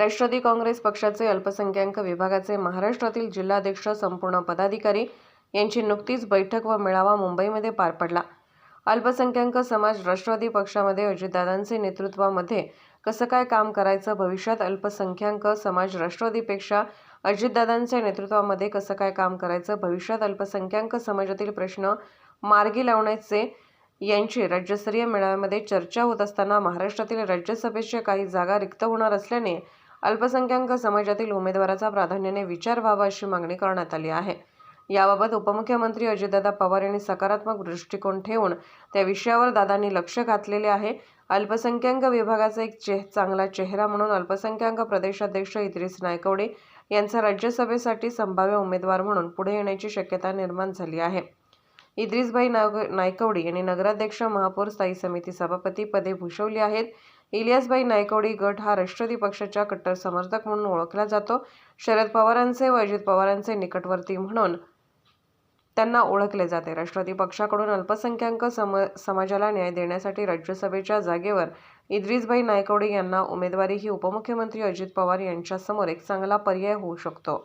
राष्ट्रवादी काँग्रेस पक्षाचे अल्पसंख्याक विभागाचे महाराष्ट्रातील जिल्हाध्यक्ष संपूर्ण पदाधिकारी यांची नुकतीच बैठक व मेळावा मुंबईमध्ये पार पडला. अल्पसंख्याक समाज राष्ट्रवादी पक्षामध्ये अजितदादांचे नेतृत्वामध्ये कसं काय काम करायचं भविष्यात अल्पसंख्याक समाज राष्ट्रवादीपेक्षा अजितदादांच्या नेतृत्वामध्ये कसं काय काम करायचं भविष्यात अल्पसंख्याक समाजातील प्रश्न मार्गी लावण्याचे यांची राज्यस्तरीय मेळाव्यामध्ये चर्चा होत असताना महाराष्ट्रातील राज्यसभेच्या काही जागा रिक्त होणार असल्याने अल्पसंख्याक समाजातील उमेदवाराचा प्राधान्याने विचार व्हावा अशी मागणी करण्यात आली आहे. याबाबत उपमुख्यमंत्री अजितदादा पवार यांनी सकारात्मक दृष्टिकोन ठेवून त्या विषयावर दादांनी लक्ष घातलेले आहे. अल्पसंख्याक विभागाचा एक चेह चांगला चेहरा म्हणून अल्पसंख्याक प्रदेशाध्यक्ष इद्रिस नायकवडे यांचा राज्यसभेसाठी संभाव्य उमेदवार म्हणून पुढे येण्याची शक्यता निर्माण झाली आहे. इद्रिसभाई नाग नायकवडी यांनी नगराध्यक्ष महापौर स्थायी समिती सभापती पदे भूषवली आहेत. इलियासभाई नायकवडी गट हा राष्ट्रवादी पक्षाच्या कट्टर समर्थक म्हणून ओळखला जातो. शरद पवारांचे व अजित पवारांचे निकटवर्ती म्हणून त्यांना ओळखले जाते. राष्ट्रवादी पक्षाकडून अल्पसंख्याक सम समाजाला न्याय देण्यासाठी राज्यसभेच्या जागेवर इद्रिसबाई नायकवडी यांना उमेदवारी ही उपमुख्यमंत्री अजित पवार यांच्यासमोर एक चांगला पर्याय होऊ शकतो.